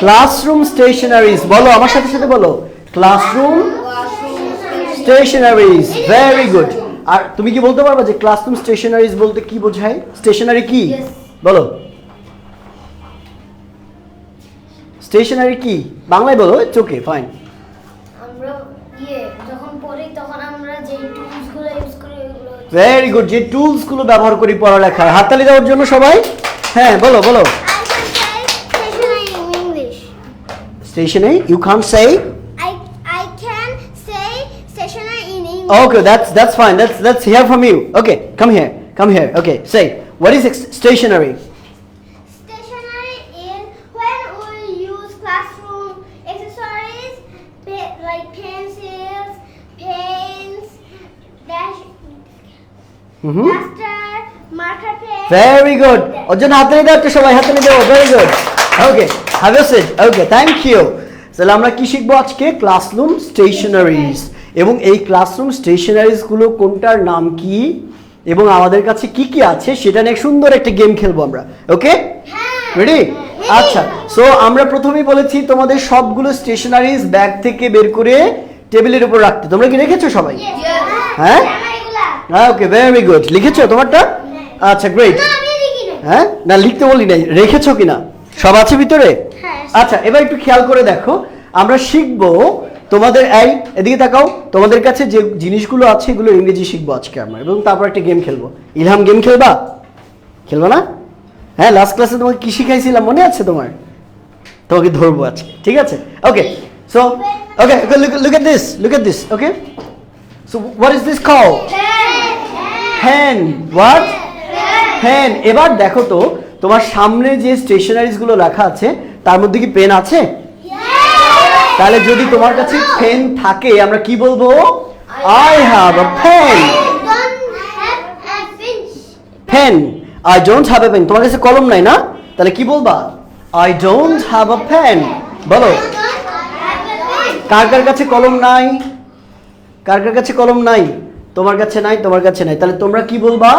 Classroom stationeries বলো আমার সাথে সাথে বলো। ক্লাসরুম স্টেশনারিজ ভেরি গুড আর তুমি কি বলতে পারবে যে ক্লাসরুম স্টেশনারিজ বলতে কি বোঝায়? স্টেশনারি কি? বলো। স্টেশনারি কি? বাংলায় বলো ওকে ফাইন টুলসগুলো ভেরি গুড যে টুলসগুলো ব্যবহার করি পড়ালেখায়। হাততালি দেওয়ার জন্য সবাই হ্যাঁ বলো বলো I can say stationery in English. Stationery you can't say I I can say stationery in English. Okay, that's that's fine. Let's let's hear from you. Okay, come here. Come here. Okay, say what is ex- stationery? Stationery is when we use classroom accessories pe- like pencils, pens, dash, Mm-hmm. Marker pen. ওর জন্য হাততালি দাও একটু সবাই হাততালি দাও। Very good okay have a seat okay thank you তাহলে আমরা কি শিখব আজকে? ক্লাসরুম স্টেশনারিজ এবং এই ক্লাসরুম স্টেশনারিজগুলো কোনটার নাম কি? এবং আমাদের কাছে কি কি আছে? সেটা নিয়ে সুন্দর একটা গেম খেলব আমরা। ওকে রেডি আচ্ছা সো আমরা প্রথমেই বলেছি তোমাদের সবগুলো স্টেশনারিজ ব্যাগ থেকে বের করে টেবিলের উপর রাখতে। তোমরা কি রেখেছো সবাই? হ্যাঁ? হ্যাঁ ওকে ভেরি গুড লিখেছো তোমারটা? আচ্ছা গ্রেট হ্যাঁ? না লিখতে বলি নাই। রেখেছো কিনা? সব আছে ভিতরে? হ্যাঁ। আচ্ছা এবার একটু খেয়াল করে দেখো। আমরা শিখব তোমাদের এই এদিকে তাকাও। তোমাদের কাছে যে জিনিসগুলো আছে এগুলো ইংরেজি শিখব আজকে আমরা। এবং তারপর একটা গেম খেলব। ইলহাম গেম খেলবা? খেলবা না? হ্যাঁ লাস্ট ক্লাসে তোমাকে কি শিখাইছিলাম? মনে আছে তোমার? তোমাকে ধরবো আজকে। ঠিক আছে? Okay so okay look at this look at this okay so what is this call হ্যান হোয়াট হ্যান এবার দেখো তো তোমার সামনে যে স্টেশনারিজগুলো রাখা আছে তার মধ্যে কি পেন আছে? তাহলে যদি তোমার কাছে পেন থাকে আমরা কি বলব? I have a pen pen I don't have a pen তোমার কাছে কলম নাই না? তাহলে কি বলবা? I don't have a pen বলো। কার কার কাছে কলম নাই? কার কার কাছে কলম নাই? তোমার কাছে নাই তোমার কাছে নাই। তাহলে তোমরা কি বলবা?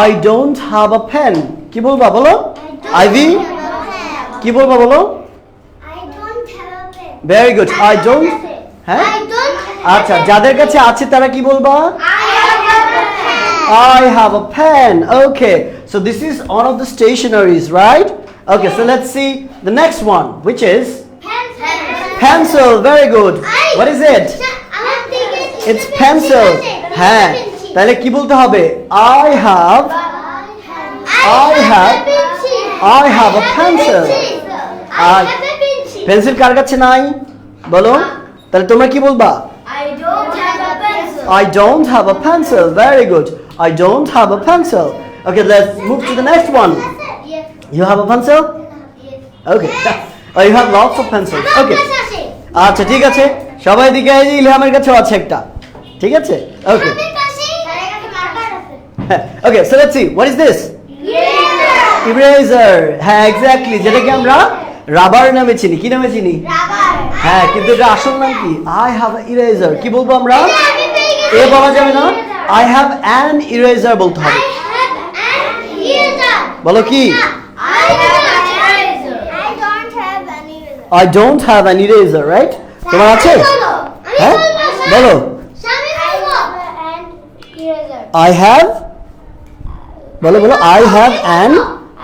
I don't have a pen কি বলবা বলো আইভি কি বলবা বলো ভেরি গুড আই ডোন্ট হ্যাঁ আচ্ছা যাদের কাছে আছে তারা কি বলবা I have a pen. Okay, so this is one of the stationaries, right? Okay, so let's see the next one, which is pencil. Very good. What is it? It's pencil. হ্যাঁ তাহলে কি বলতে হবে? I have I have I have a pencil R pencil কার কাছে নাই? বলো। তাহলে তোমরা কি বলবা? I don't have a pencil very good I don't have a pencil okay let's move to the next one you have a pencil okay I have lots of pencil okay আচ্ছা ঠিক আছে। সবাই দিকে ইলহামের কাছে আছে একটা। ঠিক আছে? Okay okay so let's see what is this eraser হ্যাঁ এক্স্যাক্টলি যেটাকে আমরা রাবার নামে চিনি। কি নামে চিনি? হ্যাঁ কিন্তু এটা আসল নাম কি? আই হ্যাভ ইরেজার কি বলব আমরা? এ বলা যাবে না। আই হ্যাভ অ্যান ইরেজার বলতে হবে। বলো কি? I don't have an eraser right তোমার আছে? হ্যাঁ? বলো। আই হ্যাভ বলো বলো I have an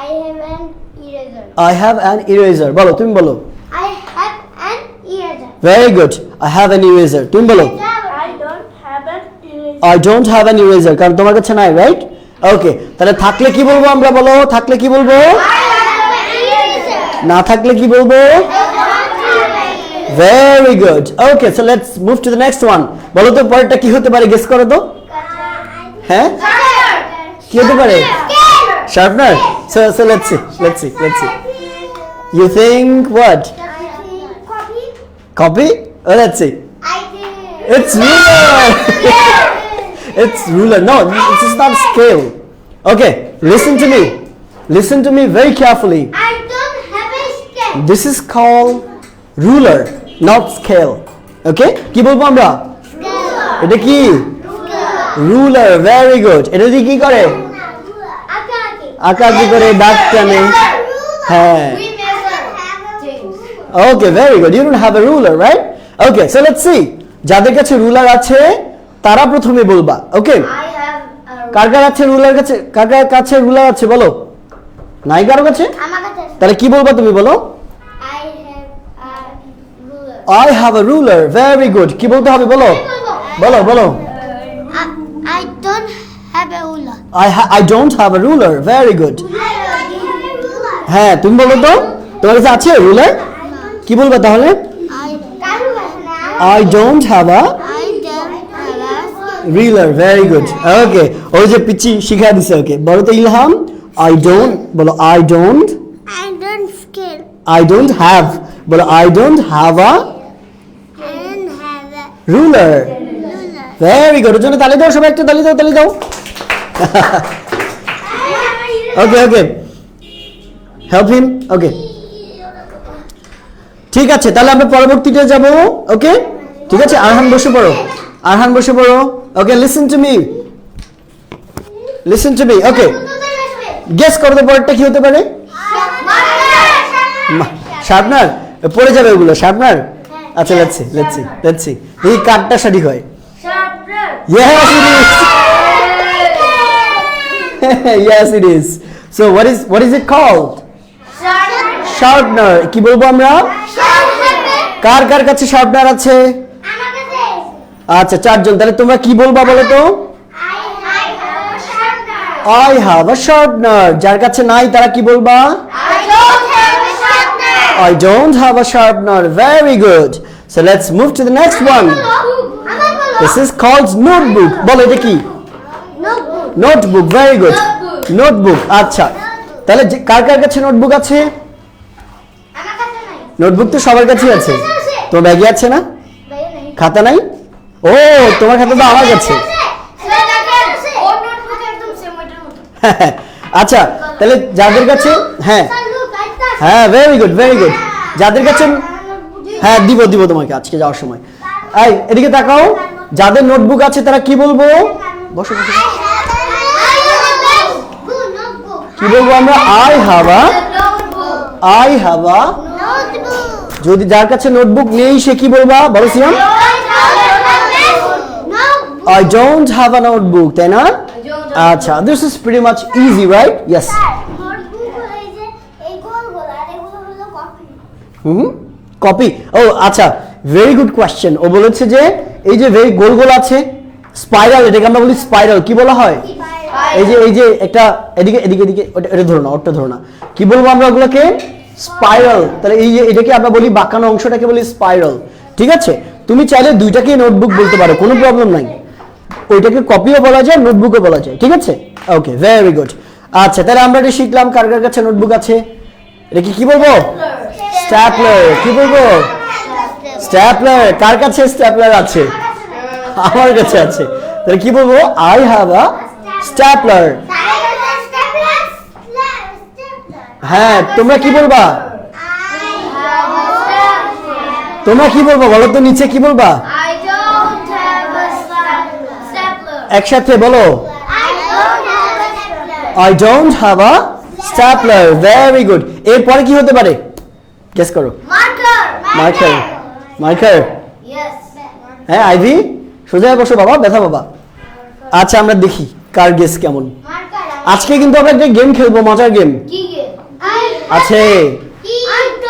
I have an eraser. I have an eraser বলো তুমি বলো। I have an eraser. Very good I have an eraser তুমি বলো। I don't have an eraser. I don't have an eraser কারণ তোমার কাছে নাই right okay তাহলে থাকলে কি বলব আমরা বলো? থাকলে কি বলব? I have an eraser. না থাকলে কি বলব? Very good okay so let's move to the next one বলো তো পরেরটা কি হতে পারে? গেস করো তো হ্যাঁ? কি হতে পারে sharpener so so let's see let's see let's see you think what copy O let's see It's ruler. It's ruler. No, this is not scale. Okay, listen to me. Listen to me very carefully. I don't have a scale. This is called ruler, not scale. Okay? কি বলবো আমরা Scale. এটা কি ruler very good এটা দিয়ে কি করে. আঁকাআঁকি করে দাগ টানে। হ্যাঁ. Okay very good you don't have a ruler right okay so let's see যাদের কাছে রুলার আছে, তারা প্রথমে বলবা। ওকে কার কার আছে রুলার কাছে, কার কার কাছে রুলার আছে বলো? নাই কারও কাছে? তাহলে কি বলবা তুমি বলো. I have a ruler very good কি বলতে হবে বলো? বলো বলো। I, I don't have a ruler. Very good I don't have a ruler. Very good. হ্যাঁ তুমি বলো তো তোমার কাছে আছে রুলার কি বলবা তাহলে I don't have a I don't have a ruler very good okay ওই যে পিচি শিখা দিছে ওকে বলো তো ইলহাম আই ডোন্ট বলো I don't I. I don't have বলো I don't have a I don't have a ruler ruler. Very good জন্য তালি দাও সবাই একটা তালি দাও তালি দাও। ওকে ওকে হেল্প হিম ওকে ঠিক আছে তাহলে আমরা পরবর্তীতে যাব ওকে ঠিক আছে আরহান বসে পড়ো। আরহান বসে পড়ো। Okay listen to me listen to me okay guess করো তো পরেরটা কি হতে পারে? শার্পনার পড়ে যাবে ওগুলো শার্পনার আচ্ছা লেটসি লেটসি লেটসি এই কার্ডটা সঠিক হয়। Yes, it is. yes, it is. So, what is what is it called? Sharpener. কি বলব আমরা? কার কার কাছে শার্পনার আছে? আচ্ছা চারজন। তাহলে তোমরা কি বলবা বলো তো? আই হ্যাভ আ শার্পনার যার কাছে নাই তারা কি বলবা? I don't have a sharpener very good so let's move to the next one this is called notebook বলো এটা কি? নোটবুক ভেরি গুড নোটবুক আচ্ছা। তাহলে যে- কার কার কাছে নোটবুক আছে? নোটবুক তো সবার কাছেই আছে। তোমার ব্যাগে আছে না? খাতা নাই? ও তোমার খাতা তো আমার কাছে। আচ্ছা তাহলে যাদের কাছে হ্যাঁ। হ্যাঁ ভেরি গুড ভেরি গুড যাদের কাছে হ্যাঁ দিব দিব তোমাকে আজকে যাওয়ার সময়। এই এদিকে তাকাও। যাদের নোটবুক আছে তারা কি বলব? বসো বসো। কি বলব আমরা? আই হাবা আই হাবা যদি যার কাছে নোটবুক নেই সে কি বলবা? বলো Siam. I don't have a notebook তাই না? আচ্ছা this is pretty much easy right yes hmm? Copy ও আচ্ছা ভেরি গুড কোয়েশ্চেন ও বলেছে যে এই যে ভেরি গোল গোল আছে স্পাইরাল এটাকে আমরা বলি স্পাইরাল কি বলা হয়? এই যে এই যে একটা এদিকে এদিকে এদিকে ওটা- এটা ধরো না ওটা ধরো না কি বলব আমরা ওগুলোকে? স্পাইরাল তাহলে এই যে এটাকে আমরা বলি বাঁকানো অংশটাকে বলি স্পাইরাল ঠিক আছে? তুমি চাইলে দুইটাকেই নোটবুক বলতে পারো কোনো প্রবলেম নাই। ওইটাকে কপিও বলা যায় নোটবুকও বলা যায় ঠিক আছে? ওকে ভেরি গুড আচ্ছা তাহলে আমরা এটা শিখলাম কার কার কাছে নোটবুক আছে? এটা কি কি বলব? স্ট্যাপলার কি বলব? স্ট্যাপলার কার কাছে স্ট্যাপলার আছে? আমার কাছে আছে। তাহলে কি বলব? আই হ্যাভ আ স্ট্যাপলার হ্যাঁ তোমরা কি বলবা? তোমরা কি বলব? বলো তো নিচে কি বলবা. একসাথে বলো. I don't have a stapler very good এরপরে কি হতে পারে? গেস করো. Marker Yes. হ্যাঁ আইভি? সোজা বসো বাবা ব্যথা বাবা। আচ্ছা আমরা দেখি কার গেস কেমন। আজকে কিন্তু আমরা একটা গেম খেলব মজার গেম আছে।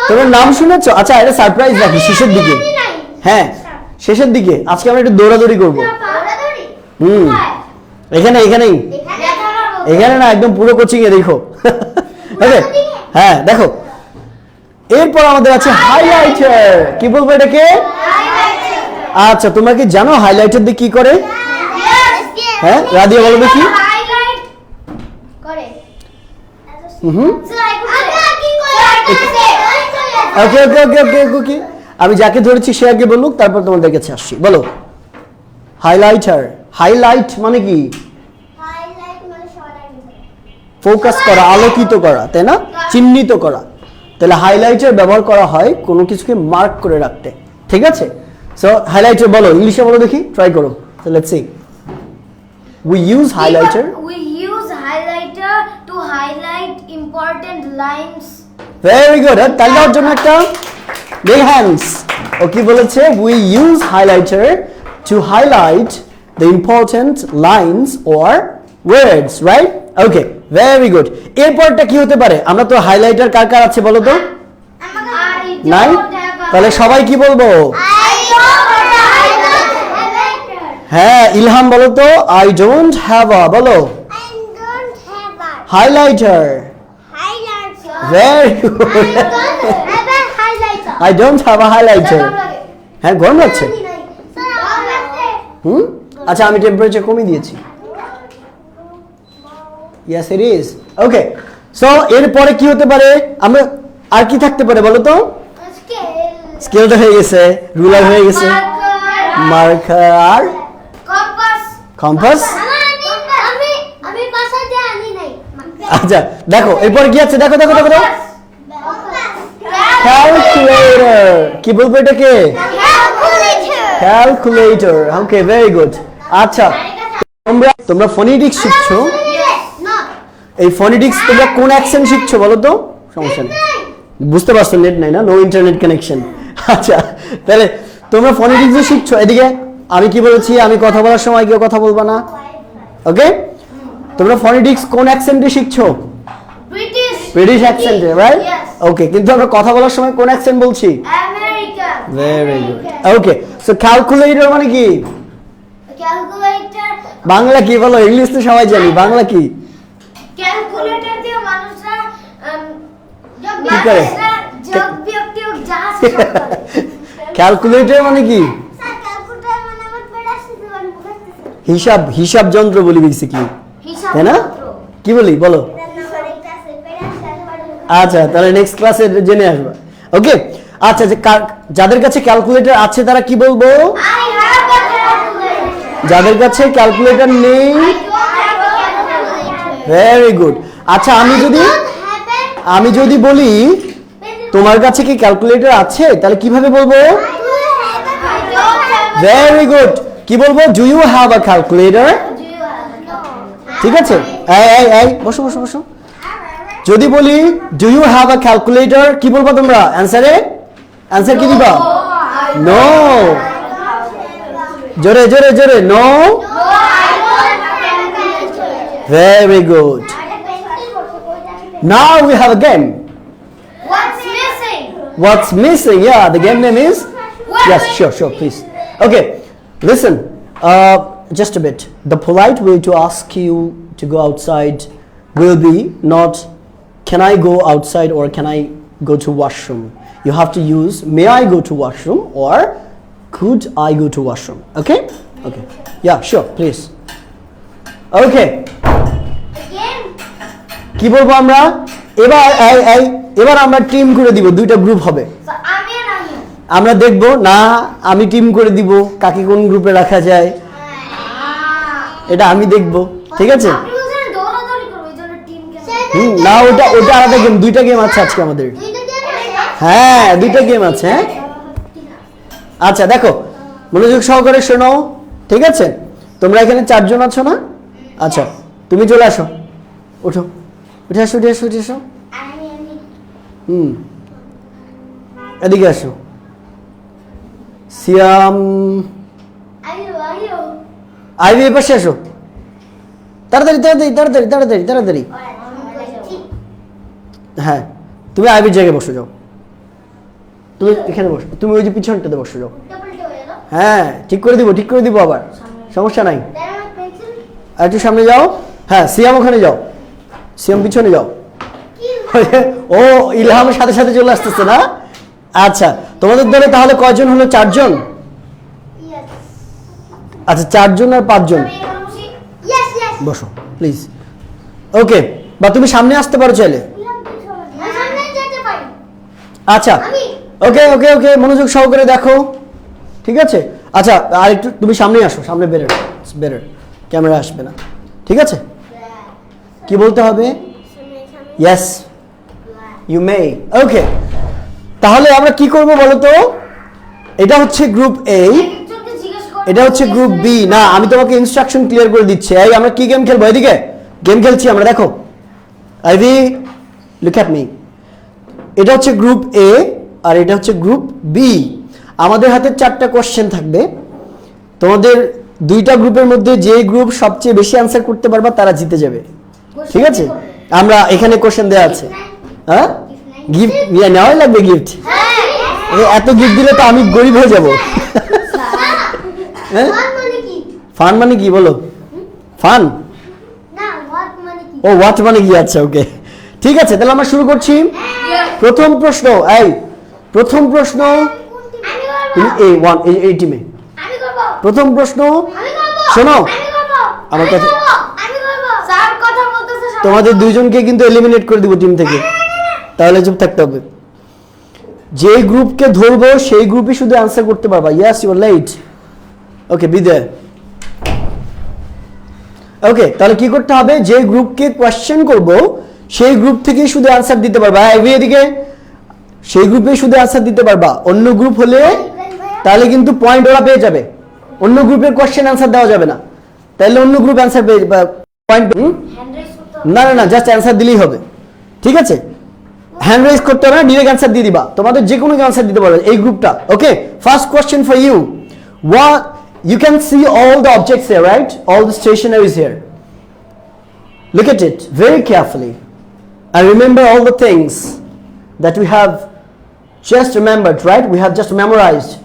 তোমার নাম শুনেছো? আচ্ছা এটা সারপ্রাইজ রাখি শেষের দিকে। হ্যাঁ শেষের দিকে। আজকে আমরা একটু দৌড়াদৌড়ি করব। হুম। এখানে এখানেই। এখানে? না একদম পুরো কোচিং এ দেখো। হ্যাঁ দেখো। এরপর আমাদের আছে হাইলাইটার কি বলব এটাকে? আচ্ছা তোমরা কি জানো হাইলাইটার দিয়ে কি করে. হ্যাঁ রাদিয়া বলো দেখি। ওকে ওকে ওকে ওকে ওকে আমি যাকে ধরেছি সে আগে বলুক তারপর তোমাদের কাছে আসছি। বলো। হাইলাইটার হাইলাইট মানে কি? Highlight মানে ফোকাস করা আলোকিত করা তাই না? চিহ্নিত করা। তাহলে হাইলাইটার ব্যবহার করা হয় কোনো কিছুকে মার্ক করে রাখতে। ঠিক আছে? সো হাইলাইটার বলো ইংলিশে বলো দেখি ট্রাই করো। Let's see we use highlighter We use highlighter to highlight important lines. Very good তাহলে দেওয়ার জন্য একটা বিগ হ্যান্ডস ও কি বলেছে? We use highlighter to highlight the important lines or words right okay very good এরপরটা কি হতে পারে? আমরা তো হাইলাইটার কার কার আছে বলো তো? নাই তাহলে সবাই কি বলব? হ্যাঁ ইলহাম বলো তো। আই ডোন্ট হ্যাভ আ বলো। Highlighter I don't have a highlighter হ্যাঁ গরম লাগছে। হুম? আচ্ছা আমি টেম্পারেচার কমিয়ে দিয়েছি। Yes it is okay so এরপরে কি হতে পারে? আমরা আর কি থাকতে পারে বলো তো স্কেলটা হয়ে গেছে রুলার হয়ে গেছে। মার্কার আর কম্পাস আচ্ছা দেখো এরপরে কি আছে? দেখো দেখো দেখো দেখো। ক্যালকুলেটর কি বলব এটাকে? ক্যালকুলেটর ওকে ভেরি গুড আচ্ছা তোমরা তোমরা ফোনেটিক্স শিখছো। এই ফোনেটিক্স তোমরা কোন অ্যাকশন শিখছো বলো তো? সমস্যা নেই। বুঝতে পারছ নেট নাই না? নো ইন্টারনেট কানেকশন আচ্ছা তাহলে তোমরা ফোনেটিক্স যে শিখছো? এদিকে আমি কি বলেছি? আমি কথা বলার সময় কেউ কথা বলবা না। ওকে তোমরা ফোনেটিক্স কোন অ্যাকসেন্টে শিখছো? ব্রিটিশ ব্রিটিশ অ্যাকসেন্টে রাইট. ওকে কিন্তু আমরা কথা বলার সময় কোন অ্যাকসেন্ট বলছি? Very good okay so calculator মানে কি? ক্যালকুলেটর বাংলা কি বলো? ইংলিশ তো সবাই জানি। বাংলা কি? ক্যালকুলেটর দিয়ে মানুষরা কি করে? যোগ বিয়োগ টিয়োগ যা ক্যালকুলেটর মানে কি? মানে হিসাব হিসাব যন্ত্র বলি তাই না? কি বলি? বলো। আচ্ছা তাহলে নেক্সট ক্লাসে জেনে আসবা। ওকে আচ্ছা যে যাদের কাছে ক্যালকুলেটর আছে তারা কি বলব? ক্যালকুলেটর যাদের কাছে ক্যালকুলেটর নেই I don't have a calculator very good আচ্ছা আমি যদি আমি যদি বলি তোমার কাছে কি ক্যালকুলেটর আছে? তাহলে কীভাবে বলব? ভেরি গুড কি বলব? Do you have a calculator ঠিক আছে? এই এই এই বসো বসো বসো। যদি বলি do you have a calculator কি বলব তোমরা? অ্যান্সারে অ্যান্সার কি দিবা? নো জোরে জোরে জোরে। No Very good. Now we have a game. What's missing? What's missing? Yeah, the game name is. yes, sure, sure, please. Okay, listen. Uh, just a bit. The polite way to ask you to go outside will be not can I go outside or can I go to washroom. You have to use may I go to washroom or could I go to washroom? Okay? Okay. Yeah, sure, please. Again? কি বলব আমরা? এবার এবার আমরা team করে দিব দুইটা group হবে। আমরা দেখব না আমি টিম করে দিব কাকে কোন গ্রুপে রাখা যায়। এটা আমি দেখব ঠিক আছে? হুম না ওটা ওটা আলাদা গেম দুইটা গেম আছে আজকে আমাদের। হ্যাঁ দুইটা গেম আছে হ্যাঁ? আচ্ছা দেখো মনোযোগ সহকারে শোনো ঠিক আছে? তোমরা এখানে চারজন আছো না? আচ্ছা তুমি চলে আসো। ওঠো। উঠে আসো উঠে আসো উঠে আসো। হুম। এদিকে আসো। সিয়াম। আইবি এ পাশে আসো। তাড়াতাড়ি তাড়াতাড়ি তাড়াতাড়ি তাড়াতাড়ি তাড়াতাড়ি। হ্যাঁ তুমি আইবির জায়গায় বসে, যাও। তুমি এখানে বসো। তুমি ওই যে পিছনটাতে বসে, যাও। হ্যাঁ ঠিক করে দিব, ঠিক করে দিব আবার। সমস্যা নাই। একটু সামনে যাও। হ্যাঁ সিয়াম ওখানে যাও। সিয়াম পিছনে যাও। ও ইলহামের সাথে সাথে চলে আসতেছে না? আচ্ছা তোমাদের দলে তাহলে কয়জন হলো? চারজন? আচ্ছা চারজন আর পাঁচজন। বসো প্লিজ ওকে বা তুমি সামনে আসতে পারো চাইলে। আচ্ছা ওকে ওকে ওকে মনোযোগ সহকারে দেখো। ঠিক আছে? আচ্ছা আর একটু তুমি সামনে আসো, সামনে বেরো বেরো। ক্যামেরা আসবে না। ঠিক আছে? কি বলতে হবে? ইয়েস ইউ মে ওকে তাহলে আমরা কি করব বলো তো এটা হচ্ছে গ্রুপ এ এটা হচ্ছে গ্রুপ বি না, আমি তোমাকে ইনস্ট্রাকশন ক্লিয়ার করে দিচ্ছি। এই, আমরা কি গেম খেলব? এদিকে। গেম খেলছি আমরা, দেখো। আইভি লুক অ্যাট মি এটা হচ্ছে গ্রুপ এ আর এটা হচ্ছে গ্রুপ বি আমাদের হাতে চারটা কোশ্চেন থাকবে। তোমাদের দুইটা গ্রুপের মধ্যে যে গ্রুপ সবচেয়ে বেশি অ্যান্সার করতে পারবা, তারা জিতে যাবে। ঠিক আছে? আমরা এখানে কোশ্চেন দেওয়া আছে। হ্যাঁ? গিফট নেওয়াই লাগবে গিফট এত গিফট দিলে তো আমি গরিব হয়ে যাব। হ্যাঁ? ফান মানে কি, বলো? ফান ও হোয়াট মানে কি? আচ্ছা ওকে ঠিক আছে, তাহলে আমরা শুরু করছি। প্রথম প্রশ্ন, এই, প্রথম প্রশ্ন, এই ওয়ান এই টিমে প্রথম প্রশ্ন শোনো, আমার কথা- সবাই। তোমাদের দুইজনকে কিন্তু এলিমিনেট করে দিব টিম থেকে। তাহলে চুপ থাকতে হবে। যে গ্রুপকে ধরবো সেই গ্রুপই শুধু অ্যান্সার করতে পারবা। ইয়াস ইউর লাইট ওকে বিদয় ওকে তাহলে কি করতে হবে? যে গ্রুপকে কোয়েশ্চেন করব সেই গ্রুপ থেকেই শুধু অ্যান্সার দিতে পারবা। হ্যাঁ এগিয়ে এদিকে। সেই গ্রুপে শুধু অ্যান্সার দিতে পারবা। অন্য গ্রুপ হলে তাহলে কিন্তু পয়েন্ট ওরা পেয়ে যাবে। অন্য গ্রুপের কোয়েশ্চেন অ্যান্সার দেওয়া যাবে না তাহলে অন্য গ্রুপ অ্যান্সার পয়েন্ট। না না না জাস্ট অ্যান্সার দিলেই হবে ঠিক আছে হ্যান্ড রাইজ করতে হবে না ডিরেক্ট অ্যান্সার দিয়ে দিবা তোমাদের যে কোনো অ্যান্সার দিতে পারবে এই গ্রুপটা okay first question for you what you can see all the objects here right all the stationaries here look at it very carefully and remember all the things that we have just remembered right we have just memorized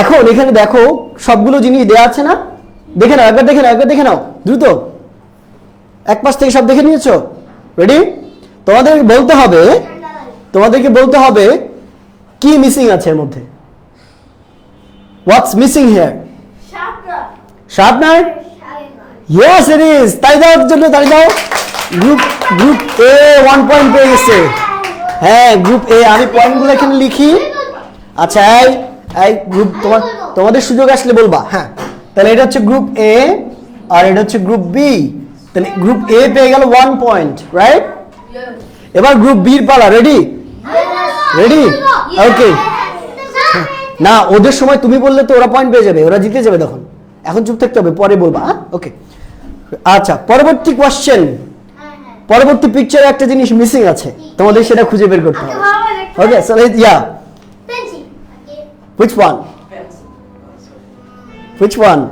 এখন এখানে দেখো সবগুলো জিনিস দেওয়া আছে না? দেখে নাও, একবার দেখে নাও, একবার দেখে নাও। দ্রুত। এক পাশ থেকে সব দেখে নিয়েছো? রেডি তোমাদের বলতে হবে, তোমাদেরকে বলতে হবে, কি মিসিং আছে এর মধ্যে? What's missing here sharpener yes it is তাই দাও জন্য তাই দাও। Group group A one point পেয়ে গেছে। হ্যাঁ গ্রুপ এ আমি পয়েন্টগুলো এখানে লিখি। আচ্ছা এই গ্রুপ তোমার তোমাদের সুযোগ আসলে বলবা হ্যাঁ। তাহলে এটা হচ্ছে গ্রুপ এ আর এটা হচ্ছে গ্রুপ বি তাহলে গ্রুপ এ পেয়ে গেল ওয়ান পয়েন্ট রাইট এবার গ্রুপ বির পালা রেডি রেডি ওকে না ওদের সময় তুমি বললে তো ওরা পয়েন্ট পেয়ে যাবে ওরা জিতে যাবে তখন। এখন চুপ থাকতে হবে পরে বলবা হ্যাঁ? ওকে আচ্ছা পরবর্তী কোশ্চেন পরবর্তী পিকচারে একটা জিনিস মিসিং আছে তোমাদের সেটা খুঁজে বের করতে হবে। Okay so yeah which one? Which one?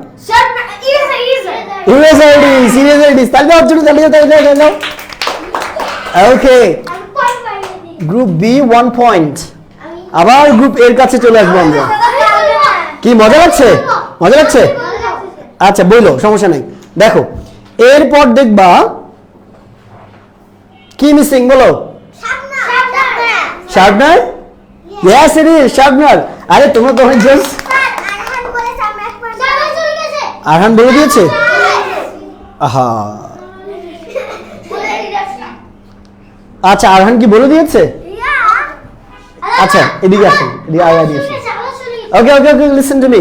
Eraser it is eraser it is তাহলে জন্য তাহলে তাহলে দাও okay group B one point আবার গ্রুপ এর কাছে চলে আসব আমরা। কি মজা লাগছে? মজা লাগছে? আচ্ছা বলল সমস্যা নাই। দেখো এরপর দেখবা কি মিসিং বলো? Sharpener yes it is sharpener আরে তোমরা তখন জাস্ট আরহান বলে দিয়েছে? আহা। আচ্ছা আরহান কি বলে দিয়েছে? আচ্ছা এদিকে আসেন এদিকে আয় এদিকে আসেন। Okay okay okay listen to me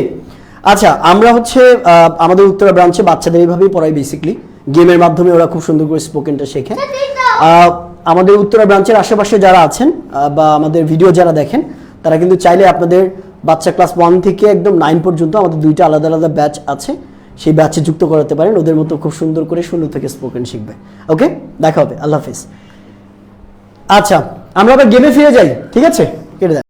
আচ্ছা আমরা হচ্ছে আহ, আমাদের উত্তরা ব্রাঞ্চে বাচ্চাদের এইভাবেই পড়াই বেসিকলি গেমের মাধ্যমে ওরা খুব সুন্দর করে স্পোকেনটা শেখে। আহ, আমাদের উত্তরা ব্রাঞ্চের আশেপাশে যারা আছেন বা আমাদের ভিডিও যারা দেখেন, তারা কিন্তু চাইলে আপনাদের বাচ্চা ক্লাস ওয়ান থেকে একদম নাইন পর্যন্ত আমাদের দুইটা আলাদা আলাদা ব্যাচ আছে। সেই ব্যাচে যুক্ত করাতে পারেন, ওদের মতো খুব সুন্দর করে শূন্য থেকে স্পোকেন শিখবে। ওকে দেখা হবে। আল্লাহ হাফিজ। আচ্ছা আমরা আবার গেমে ফিরে যাই। ঠিক আছে? কেটে